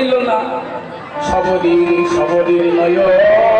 দিল না। সবদিন সবদিন নয়ন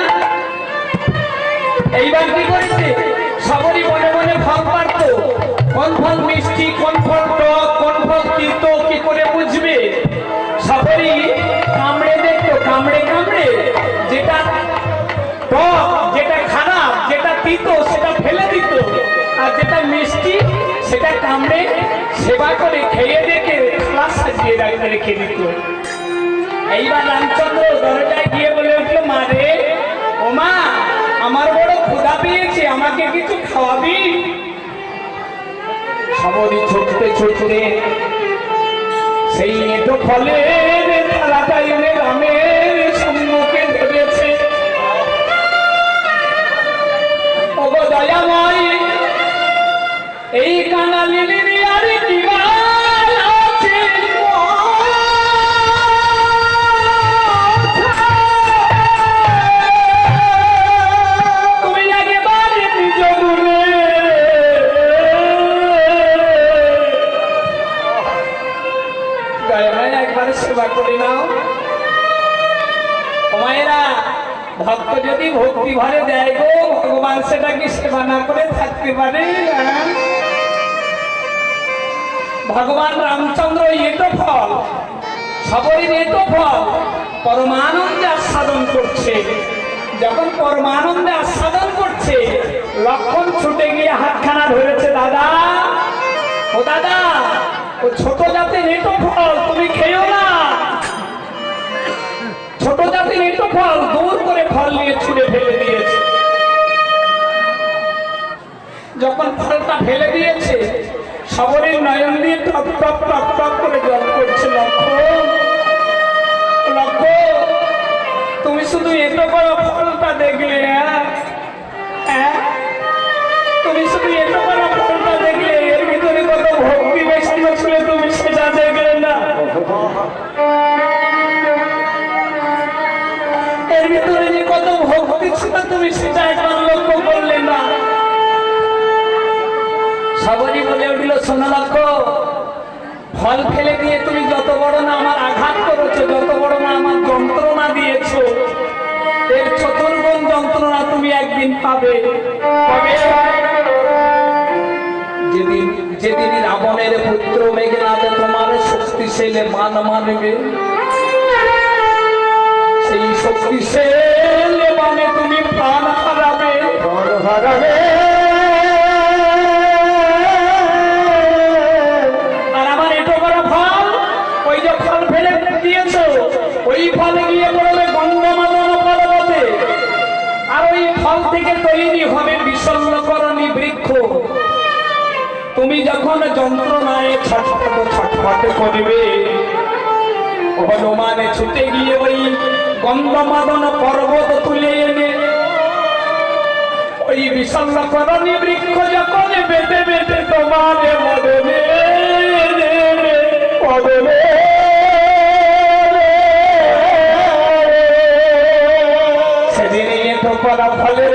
এইবার কি করেছে? সবারই মনে মনে ফল পারত কোন ফল মিষ্টি, কোন ফল টক, কোন ফল তিতো, কি করে বুঝবে? সবারই কামড়ে দেখতো, কামড়ে কামড়ে। যেটা টক, যেটা খারাপ, যেটা তিতো, সেটা ফেলে দিত। আর যেটা মিষ্টি, সেটা কামড়ে সেবা করে খেয়ে দেখে ক্লাস সাজিয়ে রেখে দিত এইবার রামচন্দ্র দরজায় গিয়ে বলে উঠল, মা রে, ও মা, আমার বড় ক্ষুধা পেয়েছে আমাকে কিছু খাওয়াবি? সবরি ছুটতে ছুটতে সেই এটো ফলের এই কানা আর ভক্ত যদি ভক্তি ভরে দেয় গো, ভগবান সেটা কি সেবা না করে থাকতে পারে? ভগবান রামচন্দ্র এতো ফল, সবরই এতো ফল, পরমানন্দে আস্বাদন করছে যখন পরমানন্দে আস্বাদন যখন ফেলে দিয়েছে সবরের নয়ন দিয়ে টপ টপ টপ টপ করে জল করছে লক্ষ্য লক্ষ্য, তুমি শুধু এত বড় ফলটা দেখলে তুমি শুধু এত বড় ফলটা দেখলে, এর ভিতরে কত ভক্তি বেশি ছিল তুমি সেটা দেখলে না। এর ভিতরে যে কত ভক্তি ছিল তুমি সেটা একবার লক্ষ্য করলে না। সবারই বলে উঠল, শোনো লক্ষ্য, ফল ফেলে দিয়ে তুমি যত বড় না আমার আঘাত করেছ, যত বড় না আমার যন্ত্রণা দিয়েছ, এর চতুর্গুণ যন্ত্রণা তুমি একদিন পাবে। যেদিন যেদিন রাবণের পুত্র মেঘনাথ তোমার শক্তিশালী মান মানবে, সেই শক্তিশাল মানে তুমি প্রাণ হারাবে। হারাবে। বিশল্যকরণী বৃক্ষ। তুমি যখন যন্ত্রণায় ছটফট ছটফট করবে, হনুমানে ছুটে গিয়ে ওই গন্ধমাদন পর্বত তুলে এনে ওই বিষণ্ণ করণী বৃক্ষ যখন বেটে বেটে তোমার সেদিনই এত করা ফলের